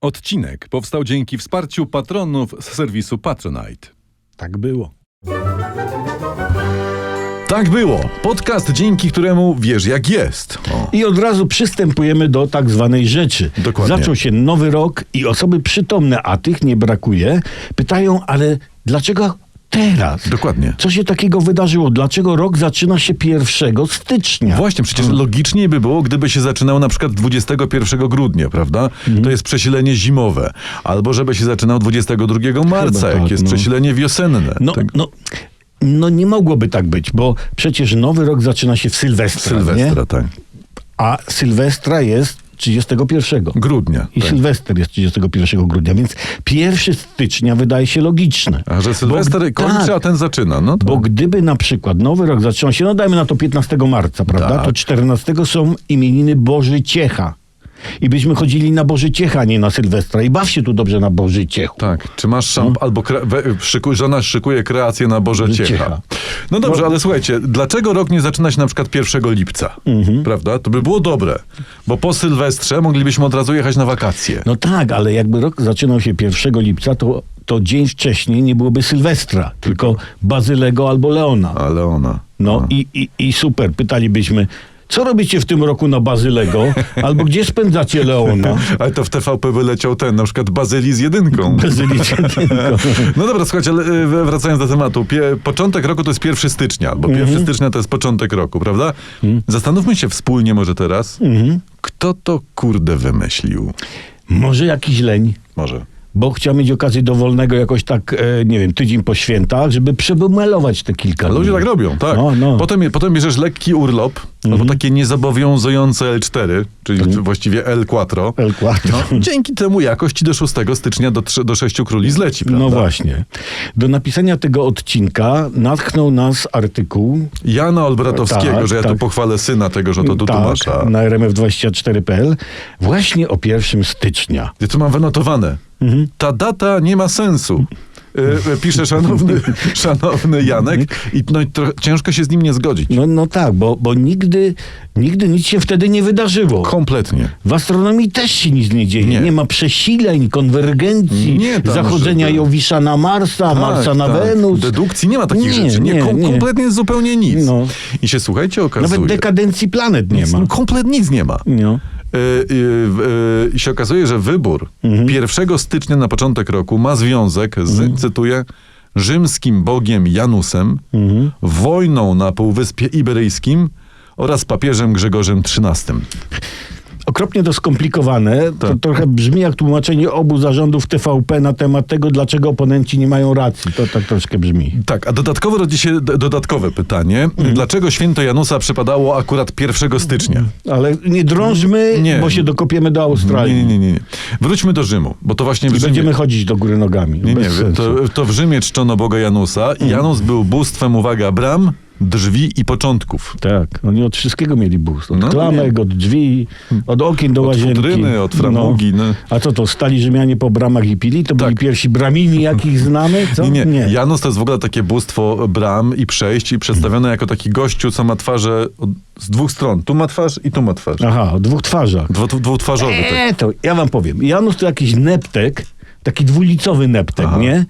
Odcinek powstał dzięki wsparciu patronów z serwisu Patronite. Tak było. Tak było. Podcast, dzięki któremu wiesz jak jest. O. I od razu przystępujemy do tak zwanej rzeczy. Dokładnie. Zaczął się nowy rok i osoby przytomne, a tych nie brakuje, pytają, ale dlaczego teraz? Dokładnie. Co się takiego wydarzyło? Dlaczego rok zaczyna się 1 stycznia? Właśnie, przecież Hmm. logiczniej by było, gdyby się zaczynał na przykład 21 grudnia, prawda? Mhm. To jest przesilenie zimowe. Albo żeby się zaczynał 22 marca, Chyba jak tak, jest no. przesilenie wiosenne. No, Tak. no, no nie mogłoby tak być, bo przecież nowy rok zaczyna się w Sylwestra, Sylwestra, nie? tak. a Sylwestra jest 31. Grudnia. I tak. Sylwester jest 31 grudnia, więc 1 stycznia wydaje się logiczne. A że Sylwester Bo- kończy, tak. a ten zaczyna. No to... Bo gdyby na przykład nowy rok zaczął się, no dajmy na to 15 marca, prawda? Tak. To 14 są imieniny Boży Ciecha. I byśmy chodzili na Boży Ciecha, a nie na Sylwestra. I baw się tu dobrze na Boży Ciechu. Tak, czy masz szamp, albo kre, we, szykuj, żona szykuje kreację na Boże Ciecha. Ciecha. No dobrze, ale słuchajcie, dlaczego rok nie zaczynać na przykład 1 lipca? Mhm. Prawda? To by było dobre, bo po Sylwestrze moglibyśmy od razu jechać na wakacje. No tak, ale jakby rok zaczynał się 1 lipca, to, to dzień wcześniej nie byłoby Sylwestra, tylko Bazylego albo Leona. Ale ona. No i, i, i super, pytalibyśmy, co robicie w tym roku na Bazylego, albo gdzie spędzacie Leona? Ale to w TVP wyleciał ten, na przykład Bazylii z jedynką. Bazylicie tylko. No dobra, słuchajcie, ale y, wracając do tematu. Początek roku to jest 1 stycznia, bo 1 stycznia to jest początek roku, prawda? Zastanówmy się wspólnie może teraz, kto to kurde wymyślił? Może jakiś leń, Może. Bo chciał mieć okazję dowolnego jakoś tak, e, nie wiem, tydzień po świętach, żeby przebumelować te kilka Ale ludzie dni. tak robią, tak. No, no. Potem, potem bierzesz lekki urlop, albo takie niezobowiązujące L4, czyli właściwie L4. El Quattro. No, dzięki temu jakość ci do 6 stycznia do, do 6 króli zleci, prawda? No właśnie. Do napisania tego odcinka natchnął nas artykuł Jana Olbratowskiego, Tak, że ja tu tak. pochwalę syna tego, że to tu tłumacza. tak, na rmf24.pl właśnie o 1 stycznia. Ja tu mam wynotowane. Mhm. Ta data nie ma sensu. E, e, Pisze szanowny, szanowny Janek i, no, i trochę ciężko się z nim nie zgodzić. No, no tak, bo, bo nigdy, nigdy nic się wtedy nie wydarzyło. Kompletnie. W astronomii też się nic nie dzieje. Nie. Nie, ma przesileń, konwergencji, Nie tam, zachodzenia żeby- Jowisza na Marsa, Marsa na tak. Wenus. Dedukcji nie ma takich Nie, rzeczy. Nie, nie, kom, nie. Kompletnie zupełnie nic. No. I się słuchajcie, okazuje. Nawet dekadencji planet nie ma. Kompletnie nic nie ma. No. E, e, e, I się okazuje, że wybór Mhm. 1 stycznia na początek roku ma związek z, cytuję, rzymskim bogiem Janusem, Mhm. wojną na Półwyspie Iberyjskim oraz papieżem Grzegorzem XIII. Okropnie to skomplikowane. To Tak. trochę brzmi jak tłumaczenie obu zarządów TVP na temat tego, dlaczego oponenci nie mają racji. To tak troszkę brzmi. Tak, a dodatkowo rodzi się dodatkowe pytanie. Mhm. Dlaczego święto Janusa przypadało akurat 1 stycznia? Ale nie drążmy, Nie. bo się dokopiemy do Australii. Nie, nie, nie, nie. Wróćmy do Rzymu, bo to właśnie w I Rzymie... będziemy chodzić do góry nogami. Nie, nie, to, to w Rzymie czczono Boga Janusa i Janus był bóstwem, uwaga, bram, drzwi i początków. Tak, oni od wszystkiego mieli boost. Od No, klamek, od drzwi, od okien do Od łazienki. futryny, od framugi, no. A co to, stali Rzymianie po bramach i pili? To byli Tak. pierwsi bramini, jakich znamy? Co? Nie, nie, Janus to jest w ogóle takie bóstwo bram i przejść i przedstawione jako taki gościu, co ma twarze od, z dwóch stron. Tu ma twarz i tu ma twarz. Aha, o dwóch twarzach. Dwu, dwutwarzowy. Tak. Eee, to ja wam powiem. Janus to jakiś neptek, taki dwulicowy neptek, Aha. nie?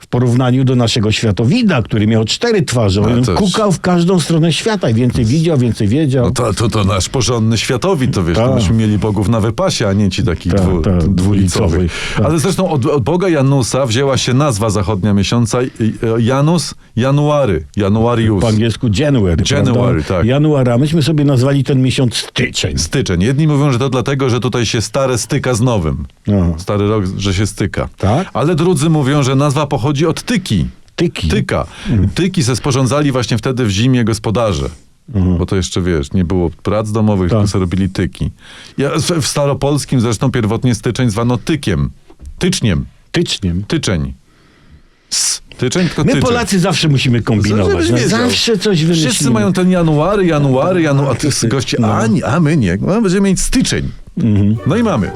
W porównaniu do naszego światowida, który miał cztery twarze. Ale On też- kukał w każdą stronę świata i więcej widział, więcej wiedział. No to, to, to nasz porządny światowid, to wiesz, to Tak. myśmy mieli bogów na wypasie, a nie ci takich Tak, dwu, tak, dwulicowych. tak. Ale zresztą od, od Boga Janusa wzięła się nazwa zachodnia miesiąca i- Janus January, Januarius. Po angielsku January. January, prawda? tak. Januara. Myśmy sobie nazwali ten miesiąc styczeń. Styczeń. Jedni mówią, że to dlatego, że tutaj się stare styka z nowym. Aha. Stary rok, że się styka. Tak? Ale drudzy mówią, że nazwa pochodzi od tyki. Tyki. Tyka. Mm. Tyki se sporządzali właśnie wtedy w zimie gospodarze. Bo to jeszcze, wiesz, nie było prac domowych, Mhm. Tak. tylko sobie robili tyki. Ja, w staropolskim zresztą pierwotnie styczeń zwano tykiem. Tyczniem. Tyczniem. Tyczeń. S. Tyczeń, tylko My tyczeń. Polacy zawsze musimy kombinować. Żebyś No, zawsze coś wymyślimy. Wszyscy mają ten january, january, january, a ty goście, No. a, a my nie. No, będziemy mieć styczeń. Mhm. No i mamy.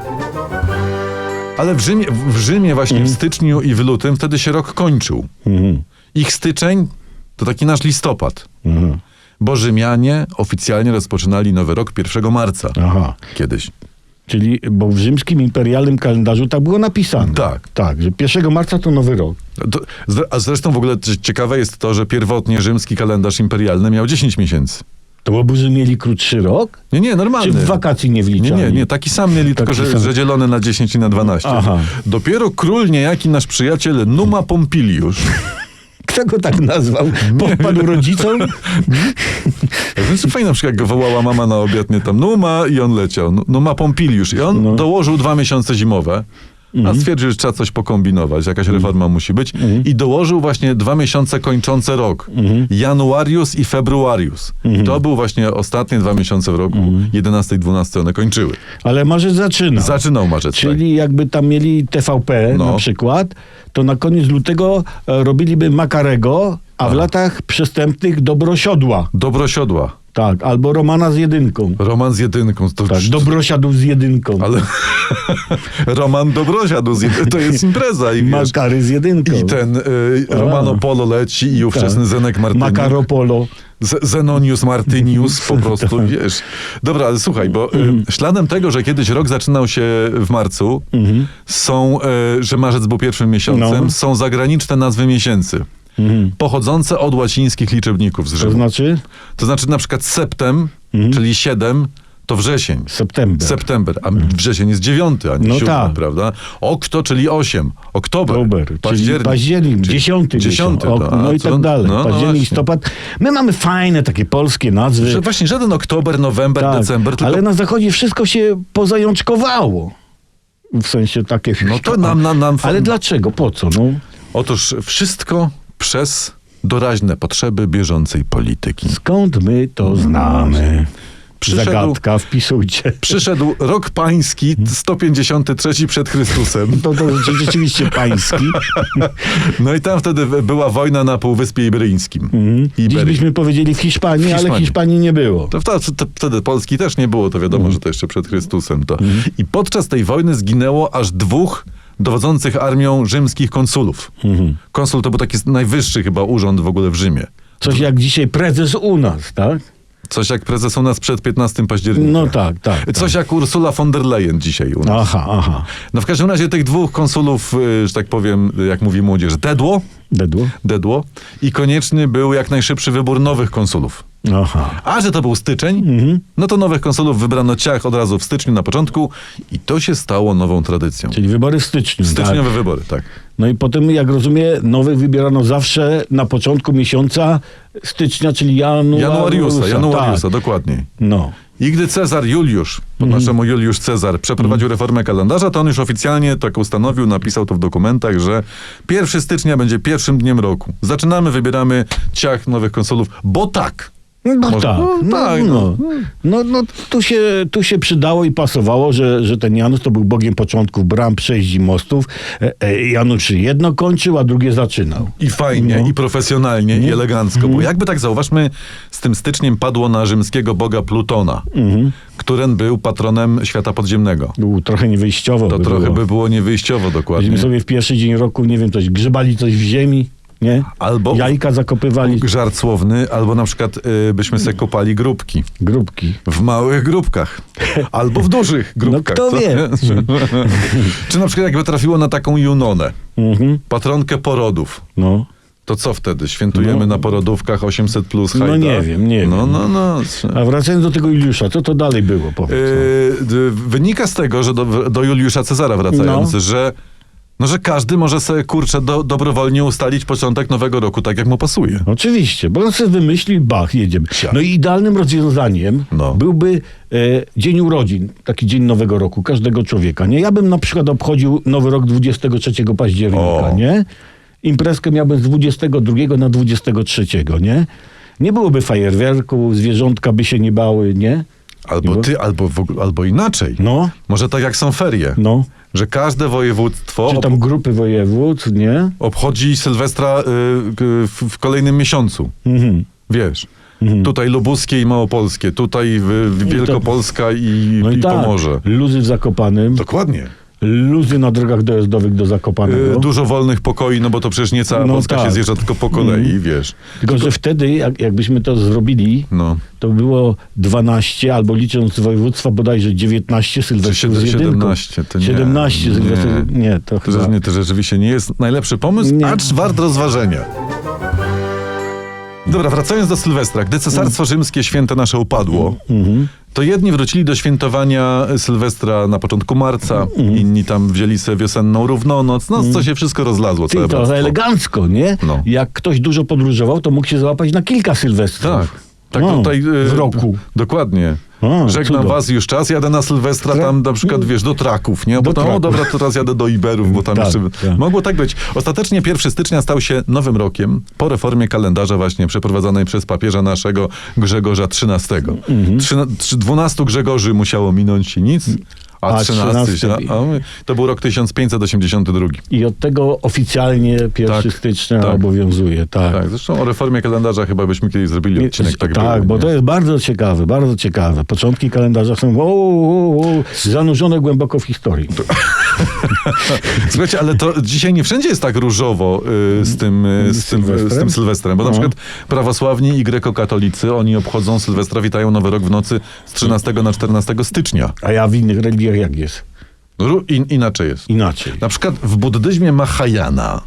Ale w Rzymie, w Rzymie właśnie w styczniu i w lutym wtedy się rok kończył. Mhm. Ich styczeń to taki nasz listopad. Mhm. Bo Rzymianie oficjalnie rozpoczynali nowy rok 1 marca. Aha. Kiedyś. Czyli, bo w rzymskim imperialnym kalendarzu tak było napisane. Tak. Tak, że 1 marca to nowy rok. To, a zresztą w ogóle ciekawe jest to, że pierwotnie rzymski kalendarz imperialny miał 10 miesięcy. To łobuzy mieli krótszy rok? Nie, nie, normalny. Czy w wakacji nie Nie, wliczali? nie, nie, taki sam mieli, tylko Taki że, sam. że dzielony na 10 i na 12. Aha. Dopiero król niejaki nasz przyjaciel Numa Pompiliusz. Kto go tak nazwał? Podpadł rodzicom? Więc fajnie na przykład jak go wołała mama na obiad, nie tam Numa i on leciał. Nu- Numa Pompiliusz. I on No. dołożył dwa miesiące zimowe. A stwierdził, że trzeba coś pokombinować, jakaś reforma musi być. I dołożył właśnie dwa miesiące kończące rok. Januarius i Februarius. To był właśnie ostatnie dwa miesiące w roku. 11 i 12 one kończyły. Ale marzec zaczyna. Zaczynał marzec. tak. Czyli jakby tam mieli TVP No. na przykład, to na koniec lutego e, robiliby Makarego, a w latach przestępnych Dobrosiodła. Dobrosiodła. Tak, albo Romana z jedynką. Roman z jedynką. To, Tak, Dobrosiadów z jedynką. Ale Roman Dobrosiadł, z jed- to jest impreza. I, wiesz, Makary z jedynką. i ten y, Romano Polo leci i ówczesny Tak. Zenek Martyniuk. Makaropolo. Z- Zenonius Martynius po prostu, Tak. wiesz. Dobra, ale słuchaj, bo Mhm. y, śladem tego, że kiedyś rok zaczynał się w marcu, są, y, że marzec był pierwszym miesiącem, No. są zagraniczne nazwy miesięcy. Pochodzące od łacińskich liczebników z To Rzymu. znaczy To znaczy na przykład septem, Mhm. czyli 7, to wrzesień. september. September, a wrzesień jest dziewiąty, a nie No siódmy, tak. prawda? Okto, czyli osiem. Oktober, Oktober, czyli październik. październik, czyli dziesiąty, dziesiąty miesiąc. to, O, no i tak dalej. no, no październik, właśnie. listopad. My mamy fajne takie polskie nazwy. Że właśnie żaden oktober, november, Tak, december, tylko Ale na zachodzie wszystko się pozajączkowało. W sensie takie... No to nam- nam- nam- Ale dlaczego? Po co? No, Otóż wszystko przez doraźne potrzeby bieżącej polityki. skąd my to znamy? Przyszedł- Zagadka, wpisujcie. Przyszedł rok pański 153 przed Chrystusem. To, to rzeczywiście pański. No i tam wtedy była wojna na Półwyspie Iberyjskim. Mhm. Dziś byśmy powiedzieli w Hiszpanii, W ale Hiszpanii. Hiszpanii nie było. To, to, to, wtedy Polski też nie było, to wiadomo, Mhm. że to jeszcze przed Chrystusem. To. I podczas tej wojny zginęło aż dwóch dowodzących armią rzymskich konsulów. Mhm. Konsul to był taki najwyższy chyba urząd w ogóle w Rzymie. Coś jak dzisiaj prezes u nas, tak? Coś jak prezes u nas przed 15 października. No tak, tak. tak. Coś jak Ursula von der Leyen dzisiaj u nas. Aha, aha. No w każdym razie tych dwóch konsulów, y, że tak powiem, jak mówi młodzież, dedło, Dedło? dedło i konieczny był jak najszybszy wybór nowych konsulów. Aha. A że to był styczeń, Mhm. no to nowych konsulów wybrano ciach od razu w styczniu na początku i to się stało nową tradycją. Czyli wybory w styczniu. Styczniowe Tak. wybory, tak. No i potem, jak rozumiem, nowych wybierano zawsze na początku miesiąca stycznia, czyli januariusa. Januariusa, Januariusa, Tak. dokładniej. No. I gdy Cezar Juliusz, po Mhm. naszemu Juliusz Cezar, przeprowadził reformę kalendarza, to on już oficjalnie tak ustanowił, napisał to w dokumentach, że 1 stycznia będzie pierwszym dniem roku. Zaczynamy, wybieramy ciach nowych konsulów, bo tak. No Może- tak, no no, tak, no. No, no, tu, się, tu się przydało i pasowało, że, że ten Janusz to był bogiem początków bram, przejść i mostów. E, e, Janusz jedno kończył, a drugie zaczynał. I fajnie, No. i profesjonalnie, i elegancko. Bo jakby tak zauważmy, z tym styczniem padło na rzymskiego boga Plutona, który był patronem świata podziemnego. Był trochę niewyjściowo. To by trochę było. by było niewyjściowo dokładnie. Myśmy sobie w pierwszy dzień roku, nie wiem, coś grzebali coś w ziemi, nie? Albo Jajka zakopywali, żart słowny, albo na przykład y, byśmy sobie kopali grupki. grupki. W małych grupkach. Albo w dużych grupkach. kto co? wie? Czy na przykład jakby trafiło na taką Junonę, Mhm. patronkę porodów, No. to co wtedy? Świętujemy No. na porodówkach 800 plus No hajda? nie wiem, nie No, wiem. no, no. A wracając do tego Juliusza, co to dalej było, powiedz. Yy, d- wynika z tego, że do, do Juliusza Cezara wracając, No. że, no, że każdy może sobie, kurczę, do, dobrowolnie ustalić początek nowego roku tak, jak mu pasuje. Oczywiście, bo on sobie wymyślił, bach, jedziemy. No i idealnym rozwiązaniem No. byłby e, dzień urodzin, taki dzień nowego roku, każdego człowieka, nie? Ja bym na przykład obchodził nowy rok 23 października, O. nie? Imprezkę miałbym z 22 na 23, nie? Nie byłoby fajerwerku, zwierzątka by się nie bały, nie? Albo ty, albo, w, albo inaczej. No, Może tak jak są ferie, no. że każde województwo Czy tam grupy województw, nie? obchodzi Sylwestra y, y, w, w kolejnym miesiącu. Mhm. Wiesz, tutaj lubuskie i małopolskie, tutaj w Wielkopolska i, No i, i tak, Pomorze. luzy w Zakopanym. Dokładnie. Luzy na drogach dojazdowych do Zakopanego. Y, Dużo wolnych pokoi, no bo to przecież nie cała No Polska się tak. zjeżdża tylko po kolei, wiesz. Tylko, że wtedy, jak, jakbyśmy to zrobili, No. to było 12, albo licząc z województwa bodajże 19 Sylwestrów Siedem- z jedynką. 17, to nie. 17 Nie. Sylwestrów. Nie, to To, chyba... nie, to rzeczywiście nie jest najlepszy pomysł, Nie. acz wart rozważenia. Dobra, wracając do Sylwestra. Gdy Cesarstwo Rzymskie święte nasze upadło, Mhm. to jedni wrócili do świętowania Sylwestra na początku marca, Mhm. inni tam wzięli sobie wiosenną równonoc, no co się wszystko rozlazło, Ty, całe to bractwo. elegancko, nie? No. Jak ktoś dużo podróżował, to mógł się załapać na kilka Sylwestrów. Tak. Tak No, tutaj y, w roku. Dokładnie. A, Żegnam cudo. was już czas, jadę na Sylwestra Tra- tam na przykład, wiesz, do Traków, nie? Bo Do tam, o dobra, to teraz jadę do Iberów, bo tam Tak, jeszcze... tak. Mogło tak być. Ostatecznie 1 stycznia stał się nowym rokiem po reformie kalendarza właśnie przeprowadzonej przez papieża naszego Grzegorza XIII. Mhm. Trzyna- trzy- 12 Grzegorzy musiało minąć i nic, a, A 13 się, 13. a, to był rok 1582. I od tego oficjalnie 1 Tak, stycznia tak. obowiązuje. Tak, Tak, zresztą o reformie kalendarza chyba byśmy kiedyś zrobili odcinek tak, tak był, bo nie? to jest bardzo ciekawe, bardzo ciekawe. Początki kalendarza są o, o, o, zanurzone głęboko w historii. Słuchajcie, ale to dzisiaj nie wszędzie jest tak różowo y, z, tym, y, z, tym, Sylwestrem? z tym Sylwestrem, bo na No. przykład prawosławni i grekokatolicy, oni obchodzą Sylwestra, witają Nowy Rok w nocy z 13 na 14 stycznia. A ja w innych religiach jak jest? Ró- In, inaczej jest. Inaczej. Na przykład w buddyzmie Mahayana.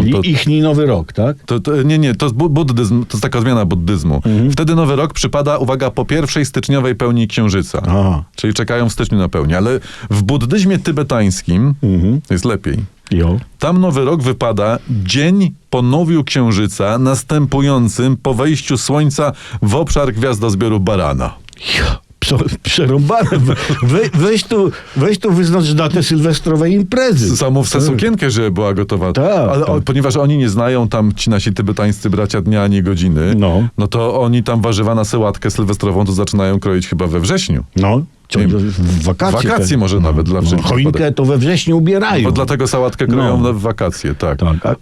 Czyli to, ichni nowy rok, tak? to, to, nie, nie, to jest bu- buddyzm, to jest taka odmiana buddyzmu. Wtedy Nowy Rok przypada, uwaga, po pierwszej styczniowej pełni księżyca. Aha. Czyli czekają w styczniu na pełni, ale w buddyzmie tybetańskim Mhm. jest lepiej. Jo. Tam Nowy Rok wypada dzień po nowiu księżyca, następującym po wejściu słońca w obszar gwiazdozbioru Barana. Ja, prze- Przerąbane. We, we, weź, tu, weź tu wyznacz datę sylwestrowej imprezy. Samą w sukienkę, że była gotowa. Tak, Ale tak. o, ponieważ oni nie znają tam ci nasi tybetańscy bracia dnia ani godziny, No. no to oni tam warzywa na sałatkę sylwestrową to zaczynają kroić chyba we wrześniu. No, ciągle w wakacje. wakacje te- może nawet dla wszelkich Choinkę wypadek. to we wrześniu ubierają. Bo dlatego sałatkę kroją No. w wakacje, tak. Tak.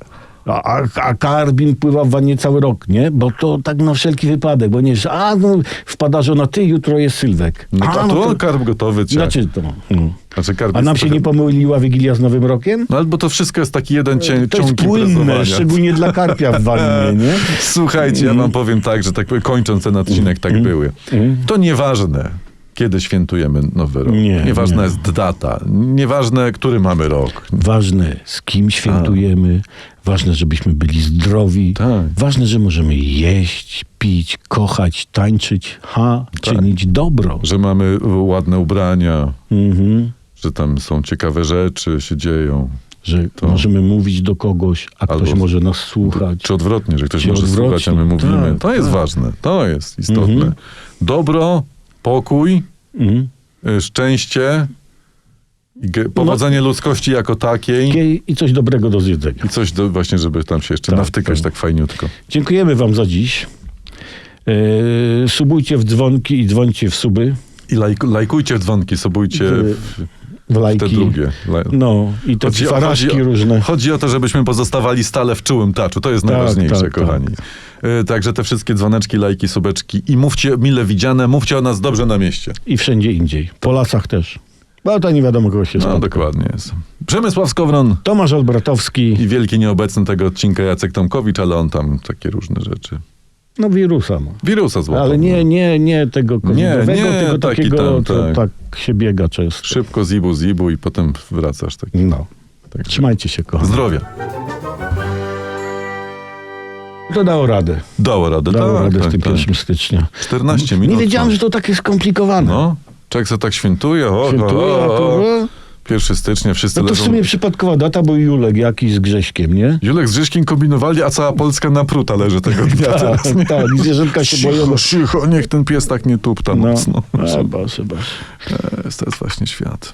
A, a, karbin pływa w wannie cały rok, nie? Bo to tak na wszelki wypadek, bo nie, że a no, wpada żona, ty, jutro jest Sylwek. No, a, a, tu to, karb gotowy trzeba. Znaczy to. No. Znaczy karb A nam się trochę- nie pomyliła Wigilia z Nowym Rokiem? No albo to wszystko jest taki jeden cię, To jest płynne, szczególnie dla karpia w wannie, nie? Słuchajcie, ja wam powiem tak, że tak kończąc ten odcinek, tak były. To nieważne, kiedy świętujemy Nowy Rok. Nie, Nieważna nie. jest data. Nieważne, który mamy rok. Ważne, z kim świętujemy, ważne, żebyśmy byli zdrowi, Tak. ważne, że możemy jeść, pić, kochać, tańczyć, ha, czynić dobro. Że mamy ładne ubrania, Mhm. że tam są ciekawe rzeczy, się dzieją. Że To- możemy mówić do kogoś, a ktoś Albo- może nas słuchać. Czy odwrotnie, że ktoś może odwrotnie, słuchać, a my mówimy. tak, to jest tak. ważne, to jest istotne. Mhm. Dobro, pokój, Mhm. szczęście, i No. powodzenie ludzkości jako takiej. I- coś dobrego do zjedzenia. I coś do, właśnie, żeby tam się jeszcze Tak, nawtykać tak. tak fajniutko. Dziękujemy wam za dziś. E, subujcie w dzwonki i dzwońcie w suby, I lajk, lajkujcie dzwonki, sobujcie Ty- w, w lajki. te drugie. No i te Chodzi o- farażki chodzi o- różne. Chodzi o to, żebyśmy pozostawali stale w czułym taczu. To jest Tak, najważniejsze, tak, kochani. Y, Także te wszystkie dzwoneczki, lajki, subeczki i mówcie mile widziane, mówcie o nas dobrze na mieście. I wszędzie indziej. Po lasach też. Bo to nie wiadomo kogo się No spotka. dokładnie jest. Przemysław Skowron Tomasz Olbratowski. i wielki nieobecny tego odcinka Jacek Tomkowicz, ale on tam takie różne rzeczy. No wirusa ma. Wirusa złapał. Ale nie, nie, nie tego covidowego, nie, tego taki takiego, tam, co tak. tak się biega często. Szybko zibu, zibu i potem wracasz. Tak. No. tak. Trzymajcie się, kochani. Zdrowia. To dało radę. Dało radę. Dało tak, radę tak, w tym tak. pierwszym stycznia. 14 minut. Nie wiedziałem, że to takie skomplikowane. No, człowiek se tak świętuje. O, Świętuję, o, o, o. no, 1 stycznia, wszyscy no to w leżą. sumie przypadkowa data, bo Julek jakiś z Grześkiem, nie? Julek z Grześkiem kombinowali, a cała Polska na pruta leży tego dnia Tak, teraz. Nie? tak, się boją. Cicho, cicho, niech ten pies tak nie tupta No, mocno. a, Boże, Boże. To jest, to jest właśnie świat.